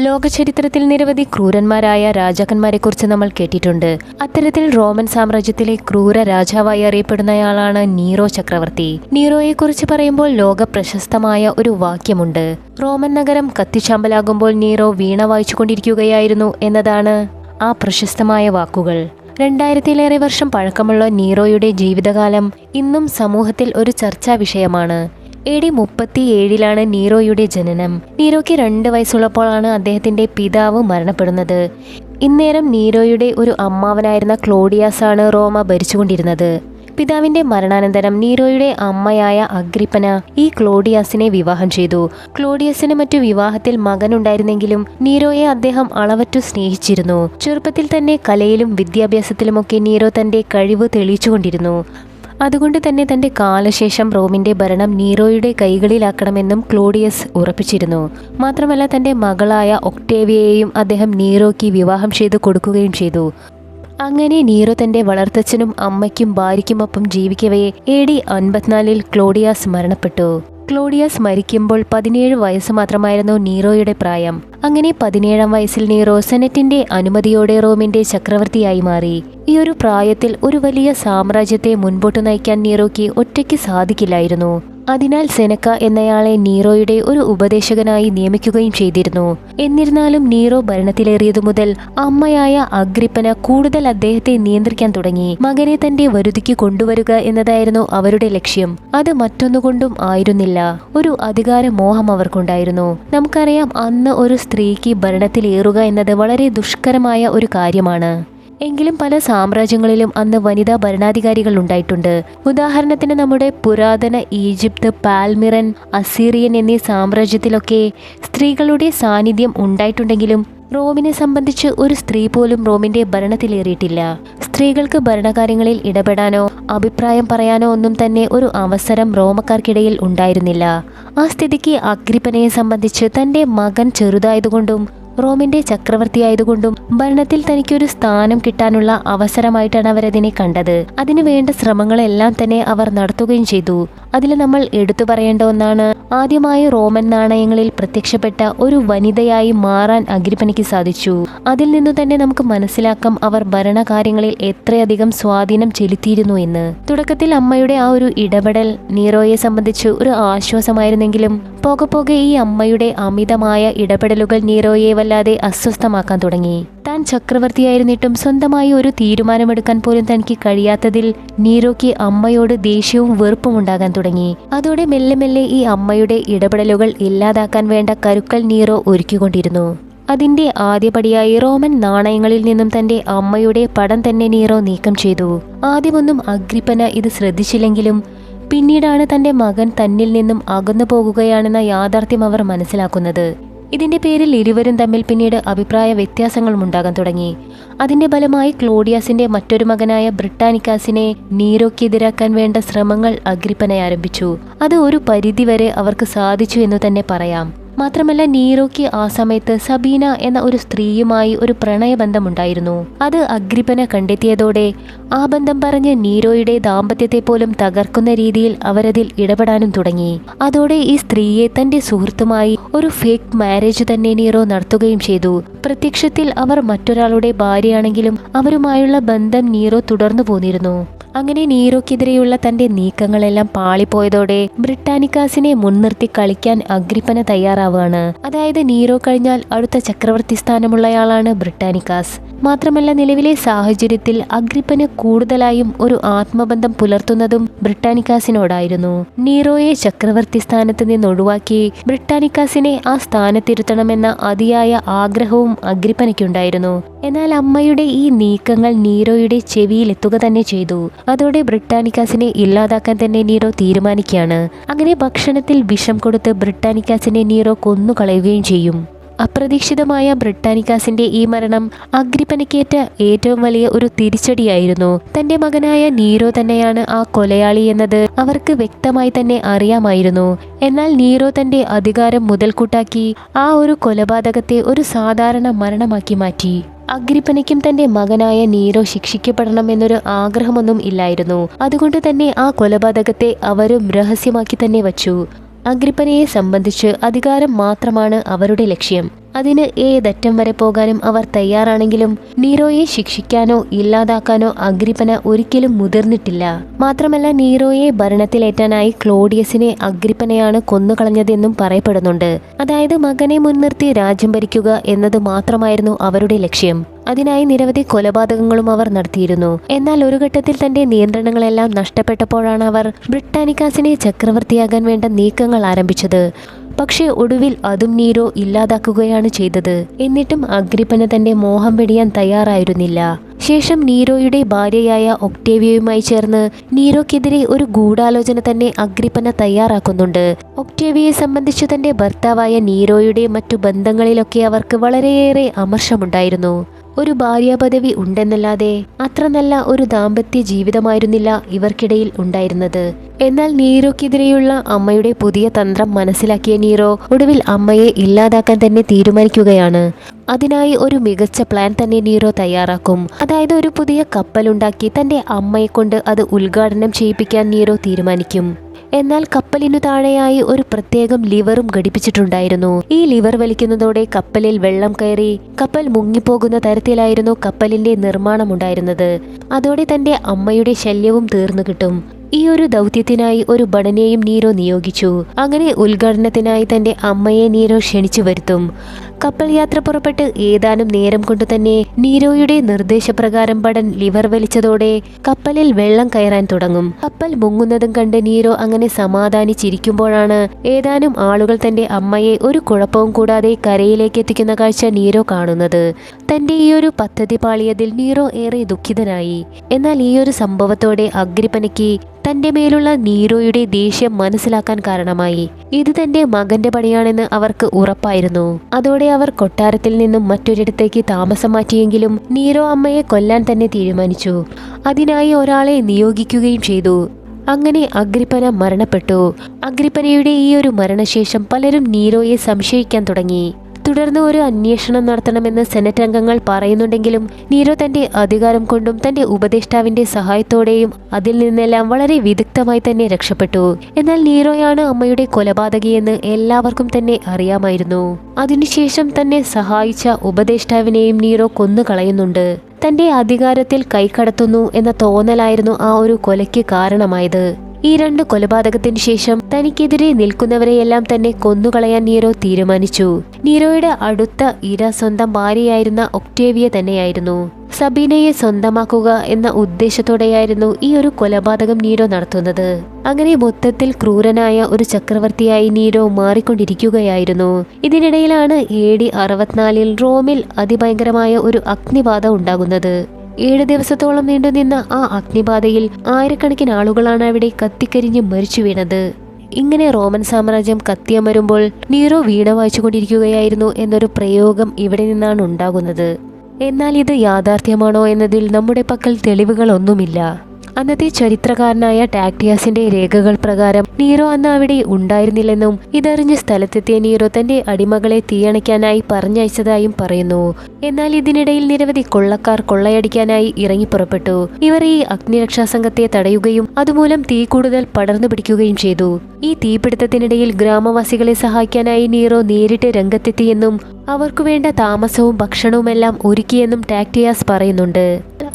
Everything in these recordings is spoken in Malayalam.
ലോകചരിത്രത്തിൽ നിരവധി ക്രൂരന്മാരായ രാജാക്കന്മാരെക്കുറിച്ച് നമ്മൾ കേട്ടിട്ടുണ്ട്. അത്തരത്തിൽ റോമൻ സാമ്രാജ്യത്തിലെ ക്രൂര രാജാവായി അറിയപ്പെടുന്നയാളാണ് നീറോ ചക്രവർത്തി. നീറോയെക്കുറിച്ച് പറയുമ്പോൾ ലോക പ്രശസ്തമായ ഒരു വാക്യമുണ്ട്. റോമൻ നഗരം കത്തിച്ചാമ്പലാകുമ്പോൾ നീറോ വീണ വായിച്ചുകൊണ്ടിരിക്കുകയായിരുന്നു എന്നതാണ് ആ പ്രശസ്തമായ വാക്കുകൾ. രണ്ടായിരത്തിലേറെ വർഷം പഴക്കമുള്ള നീറോയുടെ ജീവിതകാലം ഇന്നും സമൂഹത്തിൽ ഒരു ചർച്ചാ വിഷയമാണ് എ ഡി മുപ്പത്തിയേഴിലാണ് നീറോയുടെ ജനനം. നീറോയ്ക്ക് രണ്ട് വയസ്സുള്ളപ്പോഴാണ് അദ്ദേഹത്തിന്റെ പിതാവ് മരണപ്പെടുന്നത്. ഇന്നേരം നീറോയുടെ ഒരു അമ്മാവനായിരുന്ന ആണ് റോമ ഭരിച്ചുകൊണ്ടിരുന്നത്. പിതാവിന്റെ മരണാനന്തരം നീറോയുടെ അമ്മയായ അഗ്രിപ്പന ഈ ക്ലോഡിയാസിനെ വിവാഹം ചെയ്തു. ക്ലോഡിയസിന് മറ്റു വിവാഹത്തിൽ മകനുണ്ടായിരുന്നെങ്കിലും നീറോയെ അദ്ദേഹം അളവറ്റു സ്നേഹിച്ചിരുന്നു. ചെറുപ്പത്തിൽ തന്നെ കലയിലും വിദ്യാഭ്യാസത്തിലുമൊക്കെ നീറോ തന്റെ കഴിവ് തെളിയിച്ചുകൊണ്ടിരുന്നു. അതുകൊണ്ട് തന്നെ തന്റെ കാലശേഷം റോമിന്റെ ഭരണം നീറോയുടെ കൈകളിലാക്കണമെന്നും ക്ലോഡിയസ് ഉറപ്പിച്ചിരുന്നു. മാത്രമല്ല തന്റെ മകളായ ഒക്ടേവിയയെയും അദ്ദേഹം നീറോയ്ക്ക് വിവാഹം ചെയ്തു കൊടുക്കുകയും ചെയ്തു. അങ്ങനെ നീറോ തന്റെ വളർത്തച്ഛനും അമ്മയ്ക്കും ഭാര്യയ്ക്കുമൊപ്പം ജീവിക്കവേ എ ഡി അൻപത്തിനാലിൽ ക്ലോഡിയാസ് മരണപ്പെട്ടു. ക്ലോഡിയാസ് മരിക്കുമ്പോൾ പതിനേഴ് വയസ്സ് മാത്രമായിരുന്നു നീറോയുടെ പ്രായം. അങ്ങനെ പതിനേഴാം വയസ്സിൽ നീറോ സെനറ്റിന്റെ അനുമതിയോടെ റോമിന്റെ ചക്രവർത്തിയായി മാറി. ഈ ഒരു പ്രായത്തിൽ ഒരു വലിയ സാമ്രാജ്യത്തെ മുൻപോട്ട് നയിക്കാൻ നീറോയ്ക്ക് ഒറ്റയ്ക്ക് സാധിക്കില്ലായിരുന്നു. അതിനാൽ സെനക്ക എന്നയാളെ നീറോയുടെ ഒരു ഉപദേശകനായി നിയമിക്കുകയും ചെയ്തിരുന്നു. എന്നിരുന്നാലും നീറോ ഭരണത്തിലേറിയതു മുതൽ അമ്മയായ അഗ്രിപ്പന കൂടുതൽ അദ്ദേഹത്തെ നിയന്ത്രിക്കാൻ തുടങ്ങി. മകനെ തന്റെ വരുതിക്ക് കൊണ്ടുവരിക എന്നതായിരുന്നു അവരുടെ ലക്ഷ്യം. അത് മറ്റൊന്നുകൊണ്ടും ആയിരുന്നില്ല. ഒരു അധികാര മോഹം അവർക്കുണ്ടായിരുന്നു. നമുക്കറിയാം അന്ന് ഒരു സ്ത്രീക്ക് ഭരണത്തിലേറുക എന്നത് വളരെ ദുഷ്കരമായ ഒരു കാര്യമാണ്. എങ്കിലും പല സാമ്രാജ്യങ്ങളിലും അന്ന് വനിതാ ഭരണാധികാരികൾ ഉണ്ടായിട്ടുണ്ട്. ഉദാഹരണത്തിന് നമ്മുടെ പുരാതന ഈജിപ്ത് പാൽമിറൻ അസീറിയൻ എന്നീ സാമ്രാജ്യത്തിലൊക്കെ സ്ത്രീകളുടെ സാന്നിധ്യം ഉണ്ടായിട്ടുണ്ടെങ്കിലും റോമിനെ സംബന്ധിച്ച് ഒരു സ്ത്രീ പോലും റോമിന്റെ ഭരണത്തിലേറിയിട്ടില്ല. സ്ത്രീകൾക്ക് ഭരണകാര്യങ്ങളിൽ ഇടപെടാനോ അഭിപ്രായം പറയാനോ ഒന്നും തന്നെ ഒരു അവസരം റോമക്കാർക്കിടയിൽ ഉണ്ടായിരുന്നില്ല. ആ സ്ഥിതിക്ക് അഗ്രിപ്പനയെ സംബന്ധിച്ച് തന്റെ മകൻ ചെറുതായതുകൊണ്ടും റോമിന്റെ ചക്രവർത്തിയായതുകൊണ്ടും ഭരണത്തിൽ തനിക്കൊരു സ്ഥാനം കിട്ടാനുള്ള അവസരമായിട്ടാണ് അവരതിനെ കണ്ടത്. അതിനു വേണ്ട ശ്രമങ്ങളെല്ലാം തന്നെ അവർ നടത്തുകയും ചെയ്തു. അതിൽ നമ്മൾ എടുത്തു പറയേണ്ട ഒന്നാണ്. ആദ്യമായി റോമൻ നാണയങ്ങളിൽ പ്രത്യക്ഷപ്പെട്ട ഒരു വനിതയായി മാറാൻ അഗ്രിപ്പനയ്ക്ക് സാധിച്ചു. അതിൽ നിന്നു തന്നെ നമുക്ക് മനസ്സിലാക്കാം അവർ ഭരണകാര്യങ്ങളിൽ എത്രയധികം സ്വാധീനം ചെലുത്തിയിരുന്നു എന്ന്. തുടക്കത്തിൽ അമ്മയുടെ ആ ഒരു ഇടപെടൽ നീറോയെ സംബന്ധിച്ച് ഒരു ആശ്വാസമായിരുന്നെങ്കിലും പോകെ പോകെ ഈ അമ്മയുടെ അമിതമായ ഇടപെടലുകൾ നീറോയെ വല്ലാതെ അസ്വസ്ഥമാക്കാൻ തുടങ്ങി. താൻ ചക്രവർത്തിയായിരുന്നിട്ടും സ്വന്തമായി ഒരു തീരുമാനമെടുക്കാൻ പോലും തനിക്ക് കഴിയാത്തതിൽ നീരോയ്ക്ക് അമ്മയോട് ദേഷ്യവും വെറുപ്പും ഉണ്ടാകാൻ തുടങ്ങി. അതോടെ മെല്ലെ മെല്ലെ ഈ അമ്മയുടെ ഇടപെടലുകൾ ഇല്ലാതാക്കാൻ വേണ്ട കരുക്കൾ നീറോ ഒരുക്കിക്കൊണ്ടിരുന്നു. അതിന്റെ ആദ്യപടിയായി റോമൻ നാണയങ്ങളിൽ നിന്നും തന്റെ അമ്മയുടെ പടം തന്നെ നീറോ നീക്കം ചെയ്തു. ആദ്യമൊന്നും അഗ്രിപ്പന ഇത് ശ്രദ്ധിച്ചില്ലെങ്കിലും പിന്നീടാണ് തന്റെ മകൻ തന്നിൽ നിന്നും അകന്നു പോകുകയാണെന്ന യാഥാർത്ഥ്യം അവർ മനസ്സിലാക്കുന്നത്. ഇതിന്റെ പേരിൽ ഇരുവരും തമ്മിൽ പിന്നീട് അഭിപ്രായ വ്യത്യാസങ്ങളും ഉണ്ടാകാൻ തുടങ്ങി. അതിന്റെ ഫലമായി ക്ലോഡിയാസിന്റെ മറ്റൊരു മകനായ ബ്രിട്ടാനിക്കാസിനെ നീരോക്കെതിരാക്കാൻ വേണ്ട ശ്രമങ്ങൾ അഗ്രിപ്പനെ ആരംഭിച്ചു. അത് ഒരു പരിധിവരെ അവർക്ക് സാധിച്ചു എന്ന് തന്നെ പറയാം. മാത്രമല്ല നീറോയ്ക്ക് ആ സമയത്ത് സബീന എന്ന ഒരു സ്ത്രീയുമായി ഒരു പ്രണയബന്ധമുണ്ടായിരുന്നു. അത് അഗ്രിപ്പന കണ്ടെത്തിയതോടെ ആ ബന്ധം പറഞ്ഞ് നീറോയുടെ ദാമ്പത്യത്തെ പോലും തകർക്കുന്ന രീതിയിൽ അവരതിൽ ഇടപെടാനും തുടങ്ങി. അതോടെ ഈ സ്ത്രീയെ തന്റെ സുഹൃത്തുമായി ഒരു ഫേക്ക് മാരേജ് തന്നെ നീറോ നടത്തുകയും ചെയ്തു. പ്രത്യക്ഷത്തിൽ അവർ മറ്റൊരാളുടെ ഭാര്യയാണെങ്കിലും അവരുമായുള്ള ബന്ധം നീറോ തുടർന്നു പോന്നിരുന്നു. അങ്ങനെ നീറോക്കെതിരെയുള്ള തന്റെ നീക്കങ്ങളെല്ലാം പാളിപ്പോയതോടെ ബ്രിട്ടാനിക്കാസിനെ മുൻനിർത്തി കളിക്കാൻ അഗ്രിപ്പന തയ്യാറാവുകയാണ്. അതായത് നീറോ കഴിഞ്ഞാൽ അടുത്ത ചക്രവർത്തി സ്ഥാനമുള്ളയാളാണ് ബ്രിട്ടാനിക്കാസ്. മാത്രമല്ല നിലവിലെ സാഹചര്യത്തിൽ അഗ്രിപ്പന് കൂടുതലായും ഒരു ആത്മബന്ധം പുലർത്തുന്നതും ബ്രിട്ടാനിക്കാസിനോടായിരുന്നു. നീറോയെ ചക്രവർത്തി സ്ഥാനത്ത് നിന്ന് ഒഴിവാക്കി ബ്രിട്ടാനിക്കാസിനെ ആ സ്ഥാനത്തിരുത്തണമെന്ന അതിയായ ആഗ്രഹവും അഗ്രിപ്പനയ്ക്കുണ്ടായിരുന്നു. എന്നാൽ അമ്മയുടെ ഈ നീക്കങ്ങൾ നീറോയുടെ ചെവിയിലെത്തുക തന്നെ ചെയ്തു. അതോടെ ബ്രിട്ടാനിക്കാസിനെ ഇല്ലാതാക്കാൻ തന്നെ നീറോ തീരുമാനിക്കുകയാണ്. അങ്ങനെ ഭക്ഷണത്തിൽ വിഷം കൊടുത്ത് ബ്രിട്ടാനിക്കാസിനെ നീറോ കൊന്നുകളയുകയും ചെയ്യും. അപ്രതീക്ഷിതമായ ബ്രിട്ടാനിക്കാസിന്റെ ഈ മരണം അഗ്രിപ്പനിക്കേറ്റ ഏറ്റവും വലിയ ഒരു തിരിച്ചടിയായിരുന്നു. തന്റെ മകനായ നീറോ തന്നെയാണ് ആ കൊലയാളി എന്നത് അവർക്ക് വ്യക്തമായി തന്നെ അറിയാമായിരുന്നു. എന്നാൽ നീറോ തന്റെ അധികാരം മുതൽക്കൂട്ടാക്കി ആ ഒരു കൊലപാതകത്തെ ഒരു സാധാരണ മരണമാക്കി മാറ്റി. അഗ്രിപ്പനയ്ക്കും തന്റെ മകനായ നീരോ ശിക്ഷിക്കപ്പെടണമെന്നൊരു ആഗ്രഹമൊന്നും ഇല്ലായിരുന്നു. അതുകൊണ്ട് തന്നെ ആ കൊലപാതകത്തെ അവരും രഹസ്യമാക്കി തന്നെ വച്ചു. അഗ്രിപ്പനയെ സംബന്ധിച്ച് അധികാരം മാത്രമാണ് അവരുടെ ലക്ഷ്യം. അതിന് ഏതറ്റം വരെ പോകാനും അവർ തയ്യാറാണെങ്കിലും നീറോയെ ശിക്ഷിക്കാനോ ഇല്ലാതാക്കാനോ അഗ്രിപ്പന ഒരിക്കലും മുതിർന്നിട്ടില്ല. മാത്രമല്ല നീറോയെ ഭരണത്തിലേറ്റാനായി ക്ലോഡിയസിനെ അഗ്രിപ്പനയാണ് കൊന്നുകളഞ്ഞതെന്നും പറയപ്പെടുന്നുണ്ട്. അതായത് മകനെ മുൻനിർത്തി രാജ്യം ഭരിക്കുക എന്നത് മാത്രമായിരുന്നു അവരുടെ ലക്ഷ്യം. അതിനായി നിരവധി കൊലപാതകങ്ങളും അവർ നടത്തിയിരുന്നു. എന്നാൽ ഒരു ഘട്ടത്തിൽ തന്റെ നിയന്ത്രണങ്ങളെല്ലാം നഷ്ടപ്പെട്ടപ്പോഴാണ് അവർ ബ്രിട്ടാനിക്കാസിനെ ചക്രവർത്തിയാകാൻ വേണ്ട നീക്കങ്ങൾ ആരംഭിച്ചത്. പക്ഷേ ഒടുവിൽ അതും നീരോ ഇല്ലാതാക്കുകയാണ് ചെയ്തത്. എന്നിട്ടും അഗ്രിപ്പന തന്റെ മോഹം വെടിയാൻ തയ്യാറായിരുന്നില്ല. ശേഷം നീരോയുടെ ഭാര്യയായ ഒക്ടേവിയയുമായി ചേർന്ന് നീരോക്കെതിരെ ഒരു ഗൂഢാലോചന തന്നെ അഗ്രിപ്പന തയ്യാറാക്കുന്നുണ്ട്. ഒക്ടേവിയയെ സംബന്ധിച്ച് തന്റെ ഭർത്താവായ നീരോയുടെ മറ്റു ബന്ധങ്ങളിലൊക്കെ അവർക്ക് വളരെയേറെ അമർഷമുണ്ടായിരുന്നു. ഒരു ഭാര്യാപദവി ഉണ്ടെന്നല്ലാതെ അത്ര നല്ല ഒരു ദാമ്പത്യ ജീവിതമായിരുന്നില്ല ഇവർക്കിടയിൽ ഉണ്ടായിരുന്നത്. എന്നാൽ നീരോക്കെതിരെയുള്ള അമ്മയുടെ പുതിയ തന്ത്രം മനസ്സിലാക്കിയ നീറോ ഒടുവിൽ അമ്മയെ ഇല്ലാതാക്കാൻ തന്നെ തീരുമാനിക്കുകയാണ്. അതിനായി ഒരു മികച്ച പ്ലാൻ തന്നെ നീറോ തയ്യാറാക്കും. അതായത് ഒരു പുതിയ കപ്പലുണ്ടാക്കി തന്റെ അമ്മയെ കൊണ്ട് അത് ഉദ്ഘാടനം ചെയ്യിപ്പിക്കാൻ നീറോ തീരുമാനിക്കും. എന്നാൽ കപ്പലിനു താഴെയായി ഒരു പ്രത്യേകം ലിവറും ഘടിപ്പിച്ചിട്ടുണ്ടായിരുന്നു. ഈ ലിവർ വലിക്കുന്നതോടെ കപ്പലിൽ വെള്ളം കയറി കപ്പൽ മുങ്ങിപ്പോകുന്ന തരത്തിലായിരുന്നു കപ്പലിന്റെ നിർമ്മാണം ഉണ്ടായിരുന്നത് അതോടെ തന്റെ അമ്മയുടെ ശല്യവും തീർന്നു കിട്ടും. ഈ ഒരു ദൗത്യത്തിനായി ഒരു ഭടനെയും നീരോ നിയോഗിച്ചു. അങ്ങനെ ഉദ്ഘാടനത്തിനായി തന്റെ അമ്മയെ നീരോ ക്ഷണിച്ചു വരുത്തും. കപ്പൽ യാത്ര പുറപ്പെട്ട് ഏതാനും നേരം കൊണ്ട് തന്നെ നീരോയുടെ നിർദ്ദേശപ്രകാരം പടൻ ലിവർ വലിച്ചതോടെ കപ്പലിൽ വെള്ളം കയറാൻ തുടങ്ങും. കപ്പൽ മുങ്ങുന്നതും കണ്ട് നീരോ അങ്ങനെ സമാധാനിച്ചിരിക്കുമ്പോഴാണ് ഏതാനും ആളുകൾ തന്റെ അമ്മയെ ഒരു കുഴപ്പവും കൂടാതെ കരയിലേക്ക് എത്തിക്കുന്ന കാഴ്ച നീരോ കാണുന്നത്. തന്റെ ഈ ഒരു പദ്ധതി പാളിയതിൽ നീറോ ഏറെ ദുഃഖിതനായി. എന്നാൽ ഈ ഒരു സംഭവത്തോടെ അഗ്രിപ്പനയ്ക്ക് തന്റെ മേലുള്ള നീരോയുടെ ദേഷ്യം മനസ്സിലാക്കാൻ കാരണമായി. ഇത് തന്റെ മകന്റെ പണിയാണെന്ന് അവർക്ക് ഉറപ്പായിരുന്നു. അതോടെ അവർ കൊട്ടാരത്തിൽ നിന്നും മറ്റൊരിടത്തേക്ക് താമസം മാറ്റിയെങ്കിലും നീരോ അമ്മയെ കൊല്ലാൻ തന്നെ തീരുമാനിച്ചു. അതിനായി ഒരാളെ നിയോഗിക്കുകയും ചെയ്തു. അങ്ങനെ അഗ്രിപ്പന മരണപ്പെട്ടു. അഗ്രിപ്പനയുടെ ഈ ഒരു മരണശേഷം പലരും നീരോയെ സംശയിക്കാൻ തുടങ്ങി. തുടർന്ന് ഒരു അന്വേഷണം നടത്തണമെന്ന് സെനറ്റ് അംഗങ്ങൾ പറയുന്നുണ്ടെങ്കിലും നീരോ തന്റെ അധികാരം കൊണ്ടും തന്റെ ഉപദേഷ്ടാവിന്റെ സഹായത്തോടെയും അതിൽ നിന്നെല്ലാം വളരെ വിദഗ്ധമായി തന്നെ രക്ഷപ്പെട്ടു. എന്നാൽ നീരോയാണ് അമ്മയുടെ കൊലപാതകിയെന്ന് എല്ലാവർക്കും തന്നെ അറിയാമായിരുന്നു. അതിനുശേഷം തന്നെ സഹായിച്ച ഉപദേഷ്ടാവിനെയും നീറോ കൊന്നുകളയുന്നുണ്ട്. തന്റെ അധികാരത്തിൽ കൈക്കടത്തുന്നു എന്ന തോന്നലായിരുന്നു ആ ഒരു കൊലയ്ക്ക് കാരണമായത്. ഈ രണ്ട് കൊലപാതകത്തിന് ശേഷം തനിക്കെതിരെ നിൽക്കുന്നവരെയെല്ലാം തന്നെ കൊന്നുകളയാൻ നീറോ തീരുമാനിച്ചു. നീറോയുടെ അടുത്ത ഇര സ്വന്തം ഭാര്യയായിരുന്ന ഒക്ടേവിയ തന്നെയായിരുന്നു. സബീനയെ സ്വന്തമാക്കുക എന്ന ഉദ്ദേശത്തോടെയായിരുന്നു ഈ ഒരു കൊലപാതകം നീരോ നടത്തുന്നത്. അങ്ങനെ മൊത്തത്തിൽ ക്രൂരനായ ഒരു ചക്രവർത്തിയായി നീരോ മാറിക്കൊണ്ടിരിക്കുകയായിരുന്നു. ഇതിനിടയിലാണ് എ ഡി അറുപത്തിനാലിൽ റോമിൽ അതിഭയങ്കരമായ ഒരു അഗ്നിബാധ ഉണ്ടാകുന്നത്. ഏഴ് ദിവസത്തോളം നീണ്ടുനിന്ന ആ അഗ്നിബാധയിൽ ആയിരക്കണക്കിന് ആളുകളാണ് അവിടെ കത്തിക്കരിഞ്ഞ് മരിച്ചു വീണത്. ഇങ്ങനെ റോമൻ സാമ്രാജ്യം കത്തിയമരുമ്പോൾ നീറോ വീണ വായിച്ചുകൊണ്ടിരിക്കുകയായിരുന്നു എന്നൊരു പ്രയോഗം ഇവിടെ നിന്നാണ് ഉണ്ടാകുന്നത്. എന്നാൽ ഇത് യാഥാർത്ഥ്യമാണോ എന്നതിൽ നമ്മുടെ പക്കൽ തെളിവുകളൊന്നുമില്ല. അന്നത്തെ ചരിത്രകാരനായ ടാക്ടിയാസിന്റെ രേഖകൾ പ്രകാരം നീറോ അന്ന് അവിടെ ഉണ്ടായിരുന്നില്ലെന്നും ഇതറിഞ്ഞ് സ്ഥലത്തെത്തിയ നീറോ തന്റെ അടിമകളെ തീയണയ്ക്കാനായി പറഞ്ഞയച്ചതായും പറയുന്നു. എന്നാൽ ഇതിനിടയിൽ നിരവധി കൊള്ളക്കാർ കൊള്ളയടിക്കാനായി ഇറങ്ങി പുറപ്പെട്ടു. ഇവർ ഈ അഗ്നിരക്ഷാ സംഘത്തെ തടയുകയും അതുമൂലം തീ കൂടുതൽ പടർന്നു പിടിക്കുകയും ചെയ്തു. ഈ തീപിടുത്തത്തിനിടയിൽ ഗ്രാമവാസികളെ സഹായിക്കാനായി നീറോ നേരിട്ട് രംഗത്തെത്തിയെന്നും അവർക്കു വേണ്ട താമസവും ഭക്ഷണവുമെല്ലാം ഒരുക്കിയെന്നും ടാക്ടിയാസ് പറയുന്നുണ്ട്.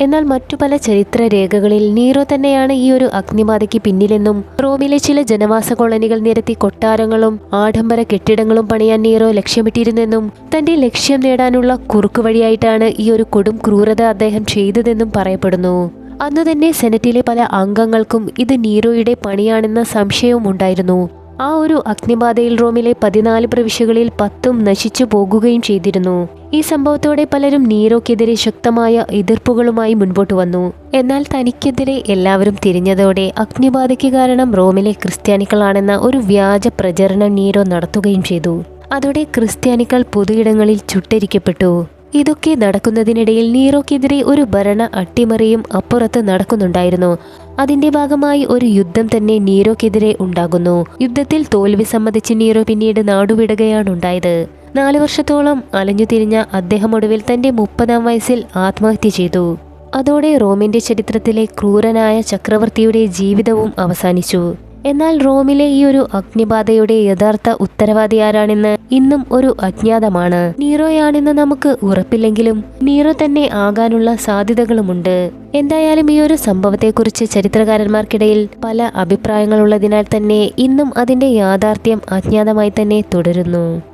എന്നാൽ മറ്റു പല ചരിത്ര രേഖകളിൽ നീറോ തന്നെയാണ് ഈ ഒരു അഗ്നിബാധയ്ക്ക് പിന്നിലെന്നും റോമിലെ ചില ജനവാസ കോളനികൾ നിരത്തി കൊട്ടാരങ്ങളും ആഡംബര കെട്ടിടങ്ങളും പണിയാൻ നീറോ ലക്ഷ്യമിട്ടിരുന്നെന്നും തന്റെ ലക്ഷ്യം നേടാനുള്ള കുറുക്കു വഴിയായിട്ടാണ് ഈ ഒരു കൊടും ക്രൂരത അദ്ദേഹം ചെയ്തതെന്നും പറയപ്പെടുന്നു. അന്നു തന്നെ സെനറ്റിലെ പല അംഗങ്ങൾക്കും ഇത് നീറോയുടെ പണിയാണെന്ന സംശയവും ഉണ്ടായിരുന്നു. ആ ഒരു അഗ്നിബാധയിൽ റോമിലെ പതിനാല് പ്രവിശ്യകളിൽ പത്തും നശിച്ചു പോകുകയും ചെയ്തിരുന്നു. ഈ സംഭവത്തോടെ പലരും നീറോക്കെതിരെ ശക്തമായ എതിർപ്പുകളുമായി മുൻപോട്ട് വന്നു. എന്നാൽ തനിക്കെതിരെ എല്ലാവരും തിരിഞ്ഞതോടെ അഗ്നിബാധയ്ക്ക് കാരണം റോമിലെ ക്രിസ്ത്യാനികളാണെന്ന ഒരു വ്യാജ പ്രചരണം നീരോ നടത്തുകയും ചെയ്തു. അതോടെ ക്രിസ്ത്യാനികൾ പൊതുയിടങ്ങളിൽ ചുട്ടരിക്കപ്പെട്ടു. ഇതൊക്കെ നടക്കുന്നതിനിടയിൽ നീറോക്കെതിരെ ഒരു ഭരണ അട്ടിമറിയും അപ്പുറത്ത് നടക്കുന്നുണ്ടായിരുന്നു. അതിന്റെ ഭാഗമായി ഒരു യുദ്ധം തന്നെ നീറോക്കെതിരെ ഉണ്ടാകുന്നു. യുദ്ധത്തിൽ തോൽവി സമ്മതിച്ച് നീറോ പിന്നീട് നാടുവിടുകയാണുണ്ടായത്. നാലു വർഷത്തോളം അലഞ്ഞു തിരിഞ്ഞ അദ്ദേഹം ഒടുവിൽ തന്റെ മുപ്പതാം വയസ്സിൽ ആത്മഹത്യ ചെയ്തു. അതോടെ റോമിന്റെ ചരിത്രത്തിലെ ക്രൂരനായ ചക്രവർത്തിയുടെ ജീവിതവും അവസാനിച്ചു. എന്നാൽ റോമിലെ ഈ ഒരു അഗ്നിബാധയുടെ യഥാർത്ഥ ഉത്തരവാദി ആരാണെന്ന് ഇന്നും ഒരു അജ്ഞാതമാണ്. നീറോയാണെന്ന് നമുക്ക് ഉറപ്പില്ലെങ്കിലും നീറോ തന്നെ ആകാനുള്ള സാധ്യതകളുമുണ്ട്. എന്തായാലും ഈ ഒരു സംഭവത്തെക്കുറിച്ച് ചരിത്രകാരന്മാർക്കിടയിൽ പല അഭിപ്രായങ്ങളുള്ളതിനാൽ തന്നെ ഇന്നും അതിന്റെ യാഥാർത്ഥ്യം അജ്ഞാതമായി തന്നെ തുടരുന്നു.